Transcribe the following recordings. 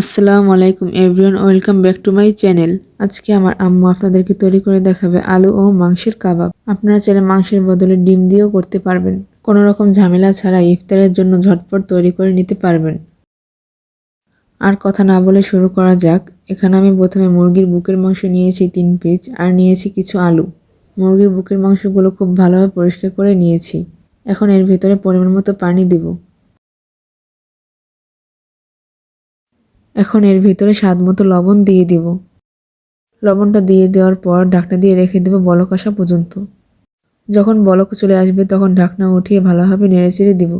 আসসালামু আলাইকুম everyone, welcome back to my channel. আজকে আমার আম্মু আপনাদেরকে তৈরি করে দেখাবে আলু ও মাংসের কাবাব। আপনারা চাইলে মাংসের বদলে ডিম দিয়েও করতে পারবেন। কোনো রকম ঝামেলা ছাড়া ইফতারের জন্য ঝটপট তৈরি করে নিতে পারবেন। আর কথা না বলে শুরু করা যাক। এখানে আমি প্রথমে মুরগির বুকের মাংস নিয়েছি তিন পিস আর নিয়েছি কিছু আলু। মুরগির বুকের মাংসগুলো খুব ভালোভাবে পরিষ্কার করে নিয়েছি। এখন এর ভিতরে পরিমাণ মতো পানি দিব। এখন এর ভিতরে স্বাদ মতো লবণ দিয়ে দিব। লবণটা দিয়ে দেওয়ার পর ঢাকনা দিয়ে রেখে দেবো বলক আসা পর্যন্ত। যখন বলক চলে আসবে তখন ঢাকনা উঠিয়ে ভালোভাবে নেড়েচেড়ে দিব।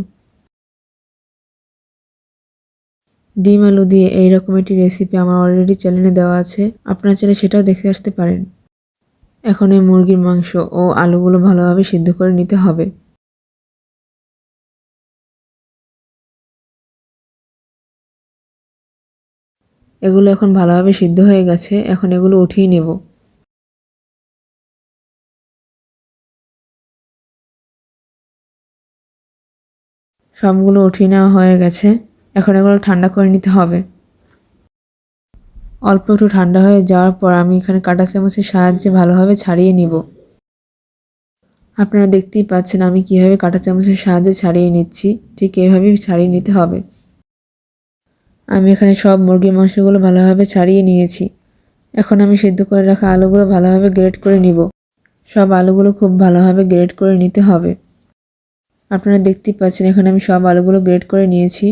ডিম আলু দিয়ে এইরকম একটি রেসিপি আমার অলরেডি চ্যানেলে দেওয়া আছে। আপনারা চাইলে সেটাও দেখে আসতে পারেন। এখন এই মুরগির মাংস ও আলুগুলো ভালোভাবে সিদ্ধ করে নিতে হবে। এগুলো এখন ভালোভাবে সিদ্ধ হয়ে গেছে, এখন এগুলো উঠিয়ে নেব। সবগুলো উঠিয়ে নেওয়া হয়ে গেছে, এখন এগুলো ঠান্ডা করে নিতে হবে। অল্প একটু ঠান্ডা হয়ে যাওয়ার পর আমি এখানে কাঁটা চামচের সাহায্যে ভালোভাবে ছাড়িয়ে নিব। আপনারা দেখতেই পাচ্ছেন আমি কীভাবে কাঁটা চামচের সাহায্যে ছাড়িয়ে নিচ্ছি, ঠিক এভাবেই ছাড়িয়ে নিতে হবে। আমি এখানে সব মুরগির মাংসগুলো ভালোভাবে ছাড়িয়ে নিয়েছি। এখন আমি সেদ্ধ করে রাখা আলুগুলো ভালোভাবে গ্রেড করে নিব। সব আলুগুলো খুব ভালোভাবে গ্রেড করে নিতে হবে। আপনারা দেখতেই পাচ্ছেন, এখানে আমি সব আলুগুলো গ্রেড করে নিয়েছি।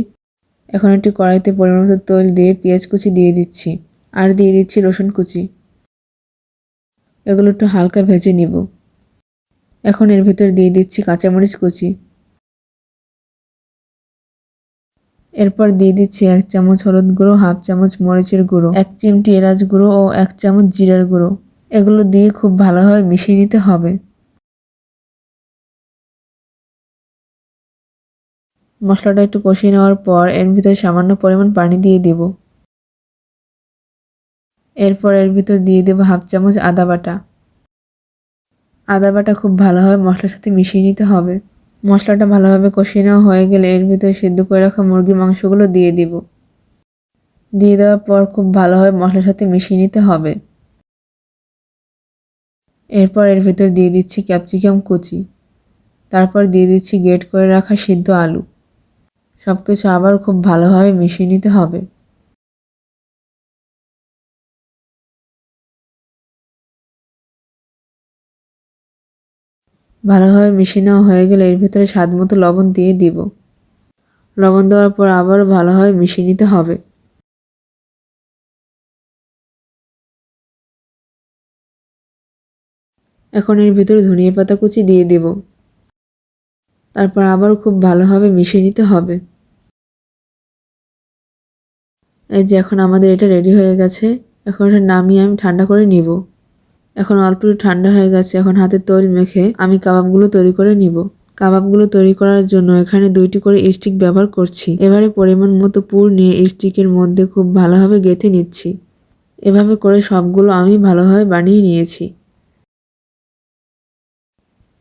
এখন একটি কড়াইতে পরিমাণ মতো তৈল দিয়ে পেঁয়াজ কুচি দিয়ে দিচ্ছি, আর দিয়ে দিচ্ছি রসুন কুচি। এগুলো একটু হালকা ভেজে নিব। এখন এর ভিতর দিয়ে দিচ্ছি কাঁচামরিচ কুচি। এরপর দিয়ে দিচ্ছি এক চামচ হলুদ গুঁড়ো, হাফ চামচ মরিচের গুঁড়ো, এক চিমটি এলাচ গুঁড়ো ও এক চামচ জিরার গুঁড়ো। এগুলো দিয়ে খুব ভালোভাবে মিশিয়ে নিতে হবে। মশলাটা একটু কষিয়ে নেওয়ার পর এর ভিতরে সামান্য পরিমাণ পানি দিয়ে দেব। এরপর এর ভিতর দিয়ে দেব হাফ চামচ আদা বাটা। আদা বাটা খুব ভালোভাবে মশলার সাথে মিশিয়ে নিতে হবে। মশলাটা ভালোভাবে কষিয়ে নেওয়া হয়ে গেলে এর ভিতরে সিদ্ধ করে রাখা মুরগির মাংসগুলো দিয়ে দিব। দিয়ে দেওয়ার পর খুব ভালোভাবে মশলার সাথে মিশিয়ে নিতে হবে। এরপর এর ভিতর দিয়ে দিচ্ছি ক্যাপসিকাম কুচি। তারপর দিয়ে দিচ্ছি গেট করে রাখা সিদ্ধ আলু। সব কিছু আবার খুব ভালোভাবে মিশিয়ে নিতে হবে। ভালোভাবে মিশিয়ে নেওয়া হয়ে গেলে এর ভিতরে স্বাদ মতো লবণ দিয়ে দিব। লবণ দেওয়ার পর আবারও ভালোভাবে মিশিয়ে নিতে হবে। এখন এর ভিতরে ধনিয়া পাতা কুচি দিয়ে দেব। তারপর আবার খুব ভালোভাবে মিশিয়ে নিতে হবে। এই যে এখন আমাদের এটা রেডি হয়ে গেছে। এখন এটা নামিয়ে আমি ঠান্ডা করে নিব। এখন অল্প একটু ঠান্ডা হয়ে গেছে, এখন হাতে তৈল মেখে আমি কাবাবগুলো তৈরি করে নিব। কাবাবগুলো তৈরি করার জন্য এখানে দুইটি করে স্টিক ব্যবহার করছি। এবারে পরিমাণ মতো পুর নিয়ে স্টিকের মধ্যে খুব ভালোভাবে গেঁথে নিচ্ছি। এভাবে করে সবগুলো আমি ভালোভাবে বানিয়ে নিয়েছি।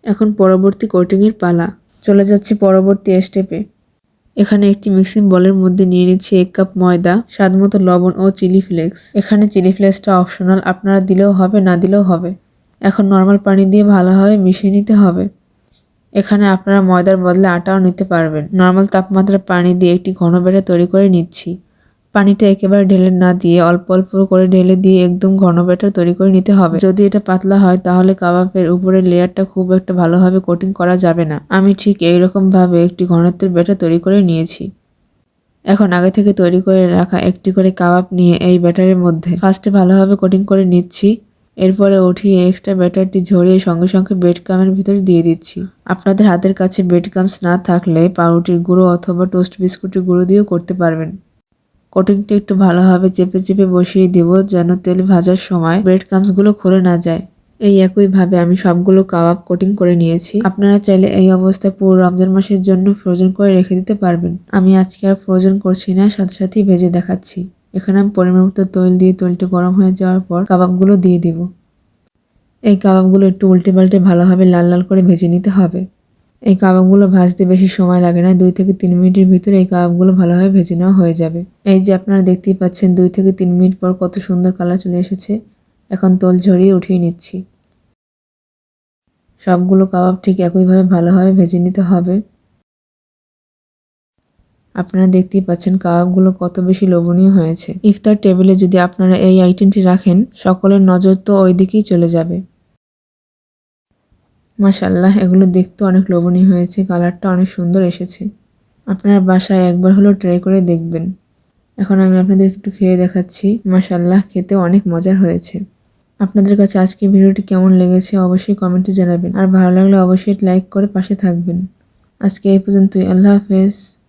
এখন পরবর্তী কোটিংয়ের পালা। চলে যাচ্ছি পরবর্তী স্টেপে এখানে একটি মিক্সিং বলের মধ্যে নিয়ে নিচ্ছি এক কাপ ময়দা, স্বাদ মতো লবণ ও চিলি ফ্লেক্স। এখানে চিলি ফ্লেক্সটা অপশনাল, আপনারা দিলেও হবে, না দিলেও হবে। এখন নর্মাল পানি দিয়ে ভালোভাবে মিশিয়ে নিতে হবে। এখানে আপনারা ময়দার বদলে আটাও নিতে পারবেন। নর্মাল তাপমাত্রা পানি দিয়ে একটি ঘন বেড়া তৈরি করে নিচ্ছি। পানিটা একেবারে ঢেলে না দিয়ে, অল্প অল্প করে ঢেলে দিয়ে একদম ঘন ব্যাটার তৈরি করে নিতে হবে। যদি এটা পাতলা হয়, তাহলে কাবাবের উপরের লেয়ারটা খুব একটা ভালোভাবে কোটিং করা যাবে না। আমি ঠিক এইরকম ভাবে একটি ঘনত্বের ব্যাটার তৈরি করে নিয়েছি। এখন আগে থেকে তৈরি করে রাখা একটি করে কাবাব নিয়ে এই ব্যাটারের মধ্যে ফার্স্টে ভালোভাবে কোটিং করে নিচ্ছি। এরপরে উঠিয়ে এক্সট্রা ব্যাটারটি ঝরিয়ে সঙ্গে সঙ্গে বেড কামের ভিতরে দিয়ে দিচ্ছি। আপনাদের হাতের কাছে বেড কামস না থাকলে পাউরুটির গুঁড়ো অথবা টোস্ট বিস্কুটের গুঁড়ো দিয়েও করতে পারবেন। কোটিংটা একটু ভালোভাবে চেপে চেপে বসিয়ে দেব যেন তেল ভাজার সময় ব্রেড কামসগুলো খুলে না যায়। এই একইভাবে আমি সবগুলো কাবাব কোটিং করে নিয়েছি। আপনারা চাইলে এই অবস্থায় পুরো রমজান মাসের জন্য ফ্রোজেন করে রেখে দিতে পারবেন। আমি আজকে আর ফ্রোজেন করছি না, সাথে সাথেই ভেজে দেখাচ্ছি। এখানে আমি পরিমাণ মতো তৈল দিয়ে তৈলটি গরম হয়ে যাওয়ার পর কাবাবগুলো দিয়ে দেব। এই কাবাবগুলো একটু উল্টে পাল্টে ভালোভাবে লাল লাল করে ভেজে নিতে হবে। এই কাবাবগুলো ভাজতে বেশি সময় লাগে না, দুই থেকে তিন মিনিটের ভিতরে এই কাবাবগুলো ভালোভাবে ভেজে নেওয়া হয়ে যাবে। এই যে আপনারা দেখতেই পাচ্ছেন, দুই থেকে তিন মিনিট পর কত সুন্দর কালার চলে এসেছে। এখন তোল ঝরিয়ে উঠিয়ে নিচ্ছি। সবগুলো কাবাব ঠিক একইভাবে ভালোভাবে ভেজে নিতে হবে। আপনারা দেখতেই পাচ্ছেন কাবাবগুলো কত বেশি লোভনীয় হয়েছে। ইফতার টেবিলে যদি আপনারা এই আইটেমটি রাখেন, সকলের নজর তো ওই দিকেই চলে যাবে। মাশাল্লাহ এগুলো দেখতে অনেক লোভনীয় হয়েছে, কালারটা অনেক সুন্দর এসেছে। আপনার বাসায় একবার হলো ট্রাই করে দেখবেন। এখন আমি আপনাদের একটু খেয়ে দেখাচ্ছি। মাশাল্লাহ খেতে অনেক মজার হয়েছে। আপনাদের কাছে আজকে ভিডিওটি কেমন লেগেছে অবশ্যই কমেন্টে জানাবেন। আর ভালো লাগলে অবশ্যই লাইক করে পাশে থাকবেন। আজকে এই পর্যন্তই, আল্লাহ হাফেজ।